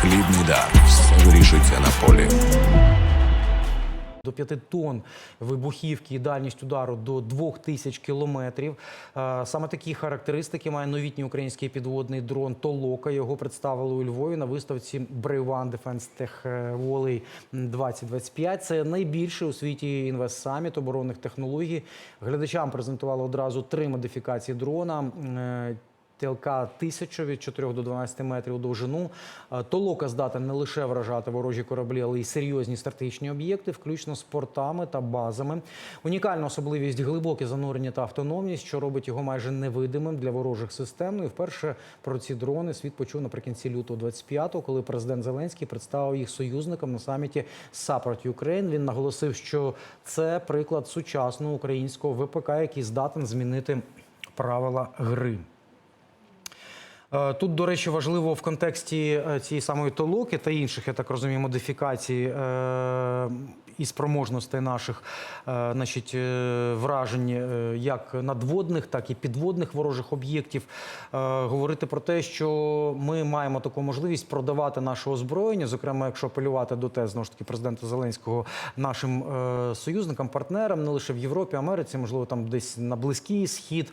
Хлібний дар. Вирішується на полі. До 5 тонн вибухівки і дальність удару до 2000 кілометрів. Е, Саме такі характеристики має новітній український підводний дрон Толока. Його представили у Львові на виставці One Defense Tech 2025. Це найбільший у світі інвестсаміт оборонних технологій. Глядачам презентували одразу три модифікації дрона. ТЛК 1000 від 4 до 12 метрів у довжину. Е, Толока здатен не лише вражати ворожі кораблі, але й серйозні стратегічні об'єкти, включно з портами та базами. Унікальна особливість глибоке занурення та автономність, що робить його майже невидимим для ворожих систем. Ну і вперше про ці дрони світ почув наприкінці лютого 25-го, коли президент Зеленський представив їх союзникам на саміті Support Ukraine. Він наголосив, що це приклад сучасного українського ВПК, який здатен змінити правила гри. Е, Тут, до речі, важливо в контексті е, цієї самої толоки та інших, я так розумію, модифікацій е, і спроможностей наших значить, вражень як надводних, так і підводних ворожих об'єктів. Говорити про те, що ми маємо таку можливість продавати наше озброєння, зокрема, якщо апелювати до тез знову ж таки президента Зеленського нашим союзникам, партнерам, не лише в Європі, Америці, можливо, там десь на близький схід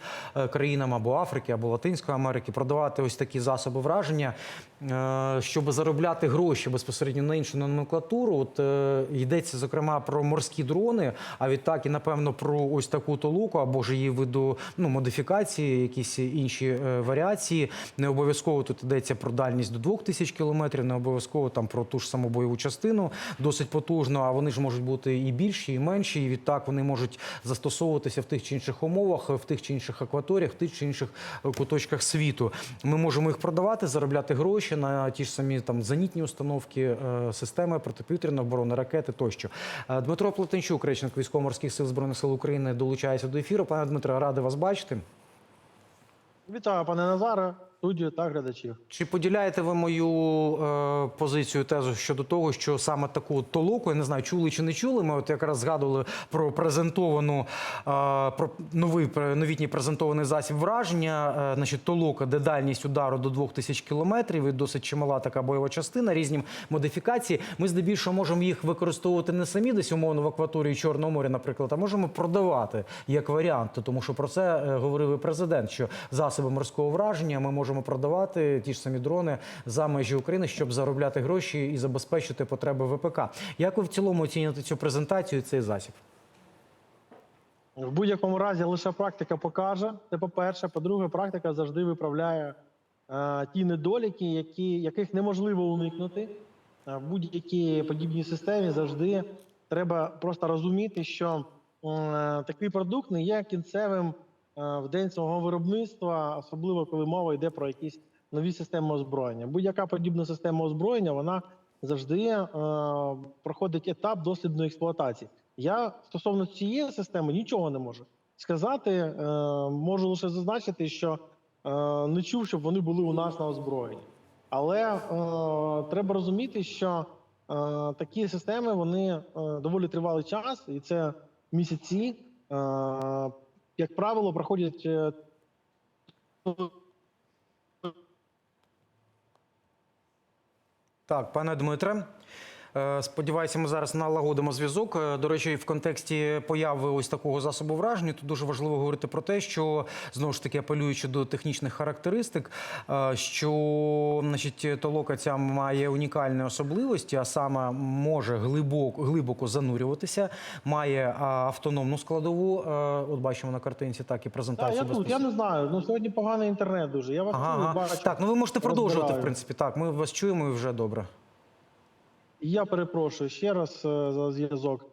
країнам або Африки, або Латинської Америки, продавати ось такі засоби враження, е, щоб заробляти гроші безпосередньо на іншу номенклатуру. От е, йдеться зокрема про морські дрони, а відтак і напевно про ось таку толуку або ж її виду ну, модифікації, якісь інші е, варіації. Не обов'язково тут йдеться про дальність до 2000 кілометрів, не обов'язково там про ту ж саму бойову частину, досить потужно. А вони ж можуть бути і більші, і менші. І відтак вони можуть застосовуватися в тих чи інших умовах, в тих чи інших акваторіях, в тих чи інших куточках світу. Ми можемо їх продавати, заробляти гроші на ті ж самі там зенітні установки, е, системи протиповітряної оборони, ракети тощо. Е, Дмитро Платенчук, речник військово-морських сил збройних сил України, долучається до ефіру. Пане Дмитро, радий вас бачити. Вітаю, пане Назаре, студію та глядачів. Чи поділяєте ви мою е, позицію тезу щодо того, що саме таку толоку, я не знаю, чули чи не чули? Ми от якраз згадували про презентовану е, про новий новітній презентований засіб враження. Е, значить, толока, де дальність удару до 2000 кілометрів і досить чимала така бойова частина, різні модифікації. Ми здебільшого можемо їх використовувати не самі десь умовно в акваторії Чорного моря, наприклад, а можемо продавати як варіант. Тому що про це е, говорив і президент, що засоби морського враження ми можемо продавати ті ж самі дрони за межі України, щоб заробляти гроші і забезпечити потреби ВПК. Як ви в цілому оцінюєте цю презентацію і цей засіб? В будь-якому разі лише практика покаже. Це по-перше. По-друге, практика завжди виправляє е, ті недоліки, які, яких неможливо уникнути. Е, в будь-якій подібній системі завжди треба просто розуміти, що е, такий продукт не є кінцевим в день свого виробництва, особливо коли мова йде про якісь нові системи озброєння. Будь-яка подібна система озброєння, вона завжди е, проходить етап дослідної експлуатації. Я стосовно цієї системи нічого не можу сказати. Е, можу лише зазначити, що е, не чув, щоб вони були у нас на озброєнні. Але е, треба розуміти, що е, такі системи вони е, доволі тривалий час, і це місяці. Е, як правило, проходять е, Так, пане Дмитре. Е, Сподіваюся, ми зараз налагодимо зв'язок. Е, До речі, в контексті появи ось такого засобу враження, тут дуже важливо говорити про те, що знову ж таки апелюючи до технічних характеристик, е, що значить, толока ця має унікальні особливості, а саме може глибоко, глибоко занурюватися, має автономну складову. От бачимо на картинці, так і Та, презентацію. я тут, я не знаю. Ну сьогодні поганий інтернет дуже. Я вас Ага, чую, бачу. Так, ну ви можете продовжувати, в принципі. Так, ми вас чуємо і вже добре. Я перепрошую ще раз е, за зв'язок.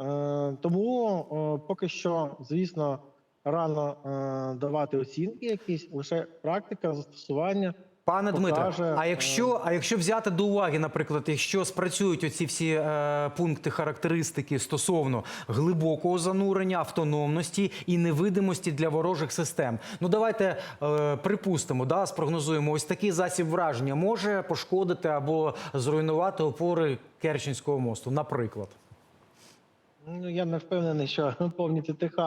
Е, Тому е, поки що, звісно, рано давати оцінки якісь, лише практика застосування. Пане Дмитре, а якщо, а якщо взяти до уваги, наприклад, якщо спрацюють оці всі е, пункти характеристики стосовно глибокого занурення, автономності і невидимості для ворожих систем, ну давайте е, припустимо, да, спрогнозуємо, ось такий засіб враження може пошкодити або зруйнувати опори Керченського мосту, наприклад. Ну, я не впевнений, що повні ТТХ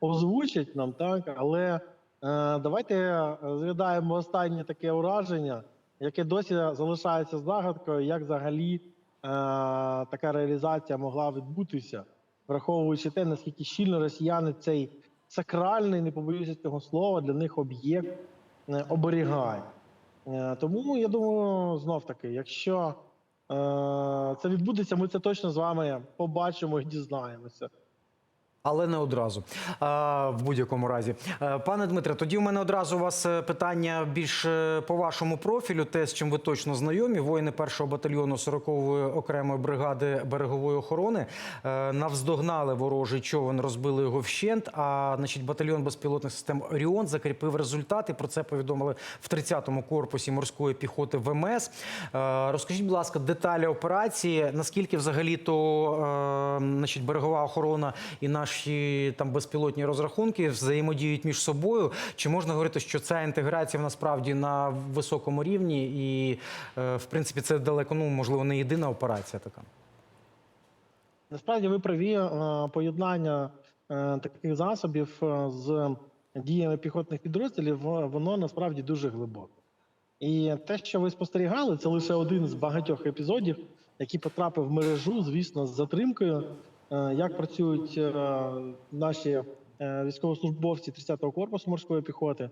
озвучать нам, так, але е, давайте е, згадаємо останнє таке ураження. яке досі залишається загадкою, як взагалі е, така реалізація могла відбутися, враховуючи те, наскільки щільно росіяни цей сакральний, не побоюся цього слова, для них об'єкт е, оберігають. Е, Тому я думаю, знов таки, якщо е, це відбудеться, ми це точно з вами побачимо і дізнаємося. Але не одразу а, в будь-якому разі. Е, Пане Дмитре, тоді у мене одразу у вас е, питання більш е, по вашому профілю, те, з чим ви точно знайомі. Воїни першого батальйону 40-ї окремої бригади берегової охорони навздогнали ворожий човен, розбили його вщент. А значить, батальйон безпілотних систем Оріон закріпив результати. Про це повідомили в 30-му корпусі морської піхоти ВМС. Розкажіть, будь ласка, деталі операції. Наскільки взагалі то берегова охорона і наші там безпілотні розрахунки взаємодіють між собою? Чи можна говорити, що ця інтеграція насправді на високому рівні, і е, в принципі це далеко, ну можливо, не єдина операція така? Насправді ви праві е, поєднання е, таких засобів з діями піхотних підрозділів, воно насправді дуже глибоке. І те, що ви спостерігали, це лише один з багатьох епізодів, який потрапив в мережу, звісно, з затримкою. Е, Як працюють е, наші е, військовослужбовці 30-го корпусу морської піхоти.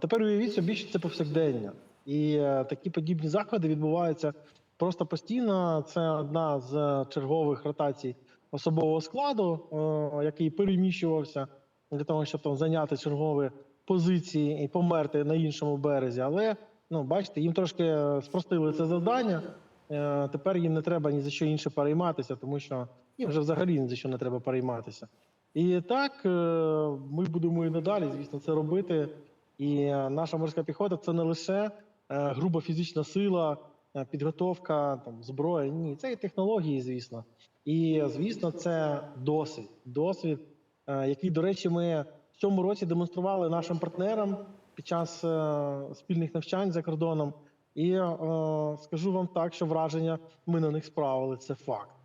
Тепер уявіть собі, що це повсякдення. І такі подібні заходи відбуваються просто постійно. Це одна з чергових ротацій особового складу, який переміщувався для того, щоб там зайняти чергові позиції і померти на іншому березі. Але ну бачите, їм трошки спростили це завдання. Тепер їм не треба ні за що інше перейматися, тому що їм вже взагалі ні за що не треба перейматися. І так е, ми будемо і надалі, звісно, це робити. І е, наша морська піхота це не лише е, груба фізична сила, підготовка, там зброя. Ні, це і технології, звісно. І звісно, це досвід. Досвід, який, до речі, ми в цьому році демонстрували нашим партнерам під час спільних навчань за кордоном. І скажу вам так, що враження ми на них справили. Це факт.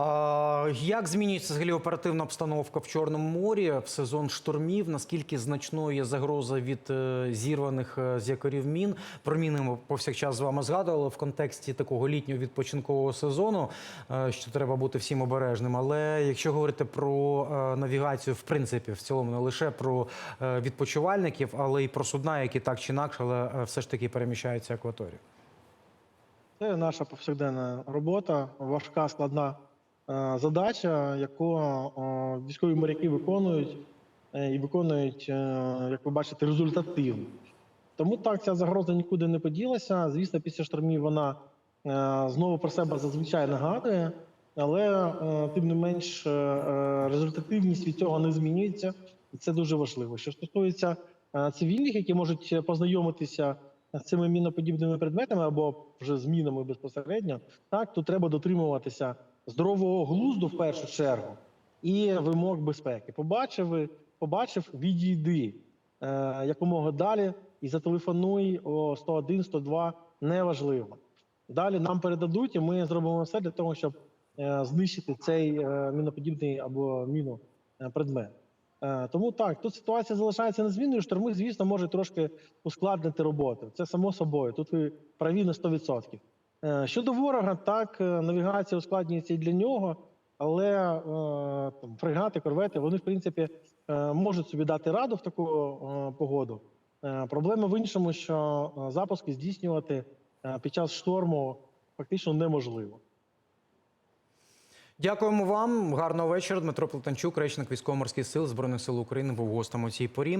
А як змінюється взагалі оперативна обстановка в Чорному морі в сезон штормів? Наскільки значною є загроза від е, зірваних е, з якорів мін? Про міни ми повсякчас з вами згадували в контексті такого літнього відпочинкового сезону, е, що треба бути всім обережним. Але якщо говорити про навігацію, в принципі, в цілому не лише про відпочивальників, але й про судна, які так чи інакше, але все ж таки переміщаються акваторію. Це наша повсякденна робота, важка, складна задача, яку е, військові моряки виконують е, і виконують, е, як ви бачите, результативно. Тому так ця загроза нікуди не поділася. Звісно, після штормів вона е, знову про себе зазвичай нагадує, але е, тим не менш е, е, результативність від цього не змінюється, і це дуже важливо. Що стосується е, цивільних, які можуть познайомитися з цими міноподібними предметами або вже з мінами безпосередньо, так то треба дотримуватися здорового глузду в першу чергу і вимог безпеки. Побачив, побачив, відійди е, якомога далі і зателефонуй о 101, 102, неважливо. Далі нам передадуть, і ми зробимо все для того, щоб е, знищити цей е, міноподібний або міну е, предмет. Е, Тому так, тут ситуація залишається незмінною. Шторми, звісно, можуть трошки ускладнити роботу. Це само собою. Тут ви праві на 100%. Е, Щодо ворога, так, е, навігація ускладнюється і для нього, але е, там, фрегати, корвети, вони, в принципі, можуть собі дати раду в таку погоду. Проблема в іншому, що запуски здійснювати під час шторму фактично неможливо. Дякуємо вам. Гарного вечора. Дмитро Плетанчук, речник військово-морських сил Збройних сил України, був гостем у цій порі.